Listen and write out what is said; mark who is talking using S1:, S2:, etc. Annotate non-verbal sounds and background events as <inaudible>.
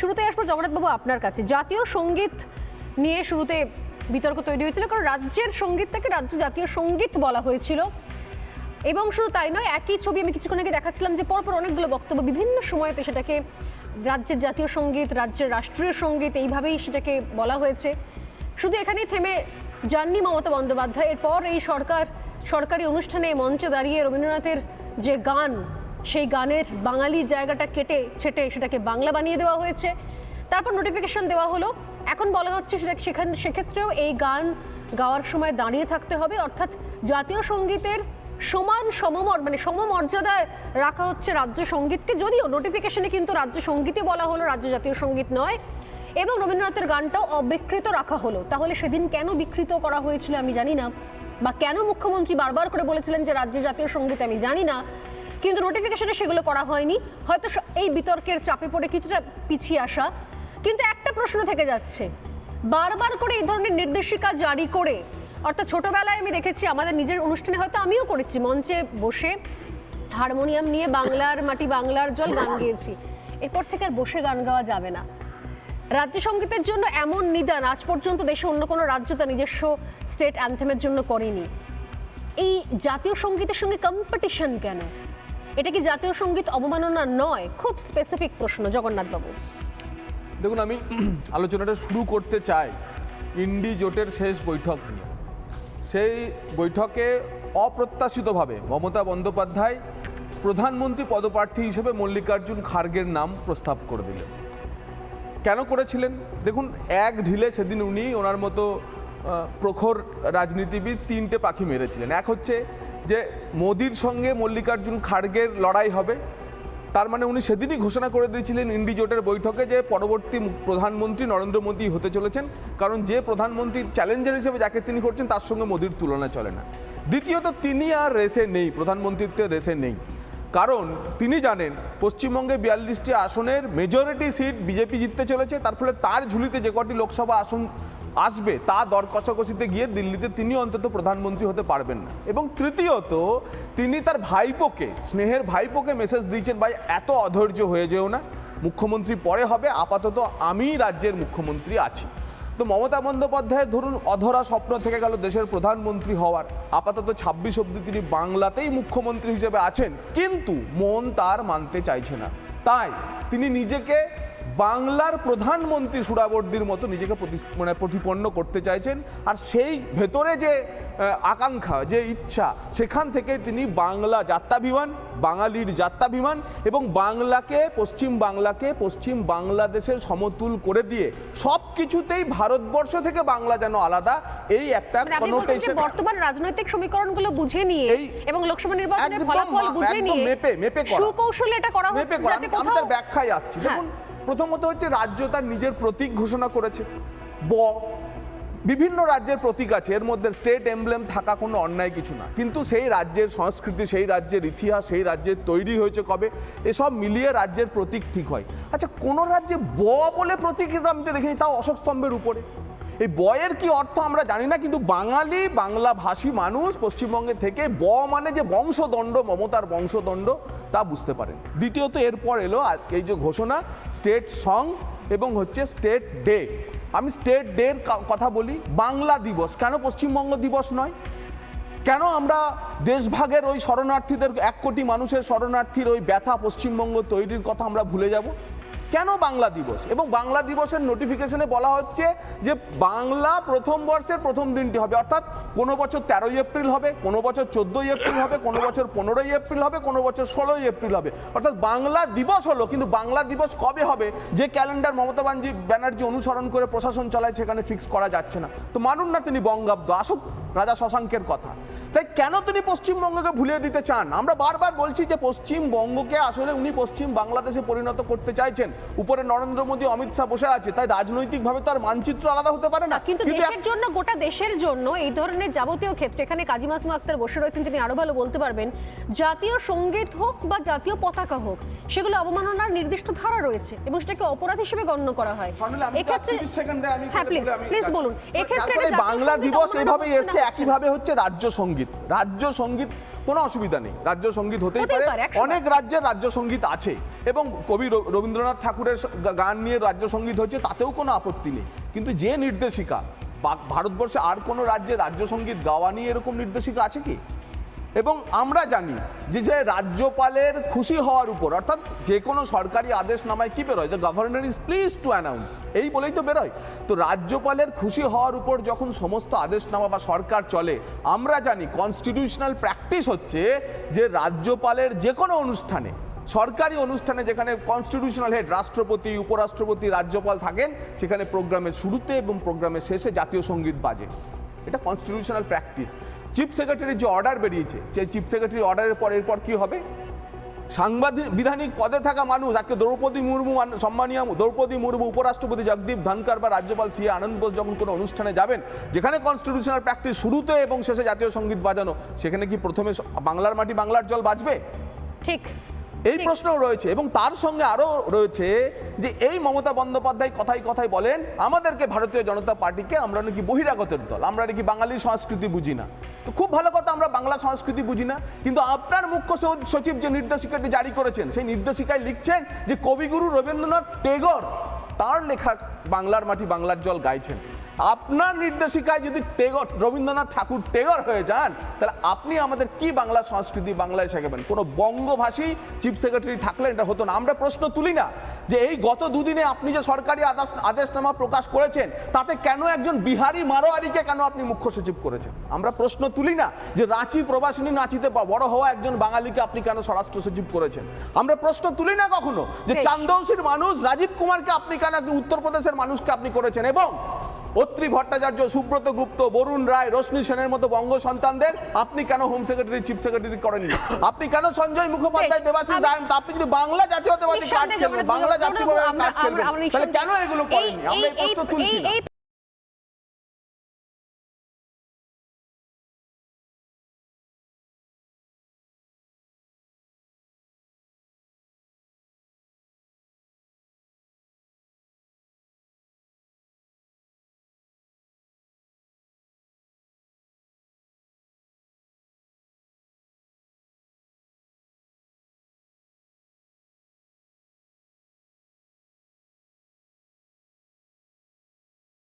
S1: শুরুতে আসব জগন্নাথবাবু আপনার কাছে। জাতীয় সংগীত নিয়ে শুরুতে বিতর্ক তৈরি হয়েছিল, কারণ রাজ্যের সঙ্গীতটাকে রাজ্য জাতীয় সংগীত বলা হয়েছিল। এবং শুধু তাই নয়, একই ছবি আমি কিছুক্ষণ আগে দেখাচ্ছিলাম যে পরপর অনেকগুলো বক্তব্য বিভিন্ন সময়তে সেটাকে রাজ্যের জাতীয় সংগীত, রাজ্যের রাষ্ট্রীয় সংগীত এইভাবেই সেটাকে বলা হয়েছে। শুধু এখানেই থেমে যাননি মমতা বন্দ্যোপাধ্যায়। এরপর এই সরকার, সরকারি অনুষ্ঠানে মঞ্চে দাঁড়িয়ে রবীন্দ্রনাথের যে গান সেই গানের বাঙালি জায়গাটা কেটে ছেটে সেটাকে বাংলা বানিয়ে দেওয়া হয়েছে। তারপর নোটিফিকেশন দেওয়া হলো। এখন বলা হচ্ছে সেটা সেখান সেক্ষেত্রেও এই গান গাওয়ার সময় দাঁড়িয়ে থাকতে হবে। অর্থাৎ জাতীয় সঙ্গীতের সমান সমমর মানে সমমর্যাদায় রাখা হচ্ছে রাজ্য সঙ্গীতকে। যদিও নোটিফিকেশনে কিন্তু রাজ্য সঙ্গীতই বলা হলো, রাজ্য জাতীয় সংগীত নয়। এবং রবীন্দ্রনাথের গানটাও অবিকৃত রাখা হলো। তাহলে সেদিন কেন বিকৃত করা হয়েছিল আমি জানি না। বা কেন মুখ্যমন্ত্রী বারবার করে বলেছিলেন যে রাজ্য জাতীয় সংগীত আমি জানি না? কিন্তু নোটিফিকেশনে সেগুলো করা হয়নি। হয়তো এই বিতর্কের চাপে পড়ে কিছুটা পিছিয়ে আসা। কিন্তু একটা প্রশ্ন থেকে যাচ্ছে। বারবার করে এই ধরনের নির্দেশিকা জারি করে, অর্থাৎ ছোটবেলায় আমি দেখেছি, আমাদের নিজের অনুষ্ঠানে হয়তো আমিও করেছি, মঞ্চে বসে হারমোনিয়াম নিয়ে বাংলার মাটি, বাংলার জল গান গেয়েছি। এরপর থেকে আর বসে গান গাওয়া যাবে না। রাজ্য সঙ্গীতের জন্য এমন নিদান আজ পর্যন্ত দেশে অন্য কোনো রাজ্য তার নিজস্ব স্টেট অ্যান্থেমের জন্য করেনি। এই জাতীয় সঙ্গীতের সঙ্গে কম্পিটিশন কেন? এটা কি জাতীয় সংগীত অবমাননা নয়? খুব স্পেসিফিক প্রশ্ন জগন্নাথবাবু
S2: দেখুন, আমি <clears throat> আলোচনাটা শুরু করতে চাই ইন্ডি জোটের শেষ বৈঠক নিয়ে। সেই বৈঠকে অপ্রত্যাশিতভাবে মমতা বন্দ্যোপাধ্যায় প্রধানমন্ত্রী পদপ্রার্থী হিসেবে মল্লিকার্জুন খার্গের নাম প্রস্তাব করে দিলেন। কেন করেছিলেন? দেখুন, এক ঢিলে সেদিন উনি ওনার মতো প্রখর রাজনীতিবিদ তিনটে পাখি মেরেছিলেন। এক হচ্ছে যে মোদির সঙ্গে মল্লিকার্জুন খাড়গের লড়াই হবে, তার মানে উনি সেদিনই ঘোষণা করে দিয়েছিলেন ইন্ডি জোটের বৈঠকে যে পরবর্তী প্রধানমন্ত্রী নরেন্দ্র মোদী হতে চলেছেন। কারণ যে প্রধানমন্ত্রী চ্যালেঞ্জার হিসেবে যাকে তিনি করছেন, তার সঙ্গে মোদির তুলনা চলে না। দ্বিতীয়ত, তিনি আর রেসে নেই, প্রধানমন্ত্রীত্বের রেসে নেই। কারণ তিনি জানেন, পশ্চিমবঙ্গে বিয়াল্লিশটি আসনের মেজরিটি সিট বিজেপি জিততে চলেছে, তার ফলে তার ঝুলিতে যে কটি লোকসভা আসন আসবে, তা দর কষাকষিতে গিয়ে দিল্লিতে তিনি অন্তত প্রধানমন্ত্রী হতে পারবেন না। এবং তৃতীয়ত, তিনি তার ভাইপোকে, স্নেহের ভাইপোকে মেসেজ দিয়েছেন, ভাই, এত অধৈর্য হয়ে যেও না। মুখ্যমন্ত্রী পরে হবে, আপাতত আমি রাজ্যের মুখ্যমন্ত্রী আছি। তো মমতা বন্দ্যোপাধ্যায়ের ধরুন অধরা স্বপ্ন থেকে গেল দেশের প্রধানমন্ত্রী হওয়ার। আপাতত ছাব্বিশ অব্দি তিনি বাংলাতেই মুখ্যমন্ত্রী হিসেবে আছেন, কিন্তু মন তার মানতে চাইছে না। তাই তিনি নিজেকে বাংলার প্রধানমন্ত্রী সুরাবর্দির মতো নিজেকে মানে প্রতিপন্ন করতে চাইছেন আর সেই ভেতরে যে আকাঙ্ক্ষা যে ইচ্ছা সেখান থেকে তিনি বাংলা যাত্রাভিমান বাঙালির যাত্রাভিমান এবং বাংলাকে পশ্চিম বাংলাকে পশ্চিম বাংলাদেশের সমতুল করে দিয়ে সব কিছুতেই ভারতবর্ষ থেকে বাংলা যেন আলাদা এই একটা
S1: মানে বর্তমান রাজনৈতিক সমীকরণগুলো বুঝে নিয়ে এবং লোকসভা নির্বাচনের ফলাফল বুঝে নিয়ে
S2: মেপে মেপে।
S1: সুকৌশলে এটা করা হচ্ছে। যাতে কোথাও
S2: ব্যাখ্যায় আসছি
S1: হ্যাঁ।
S2: দেখুন প্রথমত হচ্ছে রাজ্য তার নিজের প্রতীক ঘোষণা করেছে। ব, বিভিন্ন রাজ্যের প্রতীক আছে, এর মধ্যে স্টেট এমব্লেম থাকা কোনো অন্যায় কিছু না। কিন্তু সেই রাজ্যের সংস্কৃতি, সেই রাজ্যের ইতিহাস, সেই রাজ্যের তৈরি হয়েছে কবে, এসব মিলিয়ে রাজ্যের প্রতীক ঠিক হয়। আচ্ছা কোনো রাজ্যে ব বলে প্রতীক আমি তো দেখিনি, তাও অশোক স্তম্ভের উপরে। এই বয়ের কি অর্থ আমরা জানি না, কিন্তু বাঙালি, বাংলা ভাষী মানুষ পশ্চিমবঙ্গে থেকে ব মানে যে বংশদণ্ড, মমতার বংশদণ্ড, তা বুঝতে পারেন। দ্বিতীয়ত এরপর এলো এই যে ঘোষণা, স্টেট সং এবং হচ্ছে স্টেট ডে। আমি স্টেট ডের কথা বলি, বাংলা দিবস। কেন পশ্চিমবঙ্গ দিবস নয়? কেন আমরা দেশভাগের ওই শরণার্থীদের, এক কোটি মানুষের শরণার্থীর ওই ব্যথা পশ্চিমবঙ্গ তৈরির কথা আমরা ভুলে যাব? কেন বাংলা দিবস? এবং বাংলা দিবসের নোটিফিকেশনে বলা হচ্ছে যে বাংলা প্রথম বর্ষের প্রথম দিনটি হবে। অর্থাৎ কোনো বছর তেরোই এপ্রিল হবে, কোনো বছর চোদ্দোই এপ্রিল হবে, কোনো বছর পনেরোই এপ্রিল হবে, কোনো বছর ষোলোই এপ্রিল হবে। অর্থাৎ বাংলা দিবস হলো, কিন্তু বাংলা দিবস কবে হবে, যে ক্যালেন্ডার মমতা ব্যানার্জি অনুসরণ করে প্রশাসন চালায়, সেখানে ফিক্স করা যাচ্ছে না। তো মানুন না তিনি বঙ্গাব্দ। আসুক রাজা শশাঙ্কের কথা। তাই কেন তিনি পশ্চিমবঙ্গকে ভুলিয়ে দিতে চান? আমরা বারবার বলছি যে পশ্চিমবঙ্গকে আসলে উনি পশ্চিম বাংলাদেশে পরিণত করতে চাইছেন। উপরে নরেন্দ্র মোদী অমিত শাহ বসে আছে। তাই রাজনৈতিকভাবে তার মানচিত্র আলাদা হতে পারে না?
S1: কিন্তু দেশের জন্য গোটা দেশের জন্য এই ধরনের যাবতীয় ক্ষেত্রে এখানে কাজী মাসুম আক্তার বসে রয়েছেন তিনি আরও ভালো বলতে পারবেন জাতীয় সংগীত হোক বা জাতীয় পতাকা হোক সেগুলো অবমাননার নির্দিষ্ট ধারা রয়েছে এবং সেটাকে অপরাধ হিসেবে গণ্য করা হয়।
S2: স্বর্ণিলা, আমি তো আর 30 সেকেন্ডে আমি
S1: হ্যাঁ প্লিজ প্লিজ বলুন। এক্ষেত্রে জাতীয়
S2: বাংলা দিবস এভাবেই এসছে। একইভাবে হচ্ছে রাজ্য সংগীত। রাজ্য সংগীত কোনো অসুবিধা নেই। রাজ্য সংগীত হতেই পারে। অনেক রাজ্যের রাজ্য সংগীত আছে এবং কবি রবীন্দ্রনাথ ঠাকুরের গান নিয়ে রাজ্য সংগীত হচ্ছে তাতেও কোনো আপত্তি নেই। কিন্তু যে নির্দেশিকা ভারতবর্ষে আর কোনো রাজ্যে রাজ্য সংগীত গাওয়া নিয়ে এরকম নির্দেশিকা আছে কি? এবং আমরা জানি যে যে রাজ্যপালের খুশি হওয়ার উপর, অর্থাৎ যে কোনো সরকারি আদেশ নামায় কি বেরোয়? The governor is please to announce এই বলেই তো বেরোয়। তো রাজ্যপালের খুশি হওয়ার উপর যখন সমস্ত আদেশনামা বা সরকার চলে, আমরা জানি কনস্টিটিউশনাল প্র্যাকটিস হচ্ছে যে রাজ্যপালের যে কোনো অনুষ্ঠানে, সরকারি অনুষ্ঠানে যেখানে কনস্টিটিউশনাল হেড রাষ্ট্রপতি, উপরাষ্ট্রপতি, রাজ্যপাল থাকেন, সেখানে প্রোগ্রামের শুরুতে এবং প্রোগ্রামের শেষে জাতীয় সংগীত বাজে। এটা কনস্টিটিউশনাল প্র্যাকটিস চিফ সেক্রেটারির যে অর্ডার বেরিয়েছে সেই চিফ সেক্রেটারি অর্ডারের পর এরপর কি হবে? সাংবাদিক, বিধানিক পদে থাকা মানুষ, আজকে দ্রৌপদী মুর্মু মান- সম্মানীয় দ্রৌপদী মুর্মু উপরাষ্ট্রপতি জগদীপ ধনকার বা রাজ্যপাল সি আনন্দ বোস যখন কোনো অনুষ্ঠানে যাবেন, যেখানে কনস্টিটিউশনাল প্র্যাকটিস শুরুতে এবং শেষে জাতীয় সংগীত বাজানো, সেখানে কি প্রথমে বাংলার মাটি বাংলার জল বাজবে?
S1: ঠিক।
S2: এই। প্রশ্নও রয়েছে এবং তার সঙ্গে আরও রয়েছে যে এই মমতা বন্দ্যোপাধ্যায় কথায় কথায় বলেন আমাদেরকে ভারতীয় জনতা পার্টিকে আমরা নাকি বহিরাগতের দল আমরা নাকি বাঙালি সংস্কৃতি বুঝি না তো খুব ভালো কথা আমরা বাংলা সংস্কৃতি বুঝি না কিন্তু আপনার মুখ্য সচিব যে নির্দেশিকাটি জারি করেছেন সেই নির্দেশিকায় লিখছেন যে কবিগুরু রবীন্দ্রনাথ টেগর তার লেখা বাংলার মাটি বাংলার জল গাইছেন আপনার নির্দেশিকায় যদি টেগর রবীন্দ্রনাথ ঠাকুর টেগর হয়ে যান তাহলে আপনি আমাদের কি বাংলা সংস্কৃতি বাংলায় শেখাবেন? কোনো বঙ্গভাষী চিফ সেক্রেটারি থাকলে এটা হতো না। আমরা প্রশ্ন তুলি না যে এই গত দুদিনে আপনি যে সরকারি আদেশ আদেশনামা প্রকাশ করেছেন তাতে কেন একজন বিহারি মারোয়ারিকে কেন আপনি মুখ্য সচিব করেছেন? আমরা প্রশ্ন তুলি না যে রাঁচি প্রবাসিনী নাচিতে বড় হওয়া একজন বাঙালিকে আপনি কেন স্বরাষ্ট্র সচিব করেছেন? আমরা প্রশ্ন তুলি না কখনো যে চান্দৌসির মানুষ রাজীব কুমারকে আপনি কেন একজন উত্তরপ্রদেশের মানুষকে আপনি করেছেন? এবং অত্রি ভট্টাচার্য সুব্রত গুপ্ত বরুণ রায় রশ্মি সেনের মতো বঙ্গ সন্তানদের আপনি কেন হোম সেক্রেটারি চিফ সেক্রেটারি করেনি আপনি কেন সঞ্জয় মুখোপাধ্যায়
S1: দেবাসী
S2: দেবাশিস রায় আপনি যদি বাংলা জাতীয়তাবাদী কার্ড
S1: নিঃসন্দেহে
S2: খেলবেন বাংলা জাতীয়তাবাদী কার্ড খেলবেন তাহলে কেন এগুলো করেনি আমরা এই প্রশ্ন তুলছি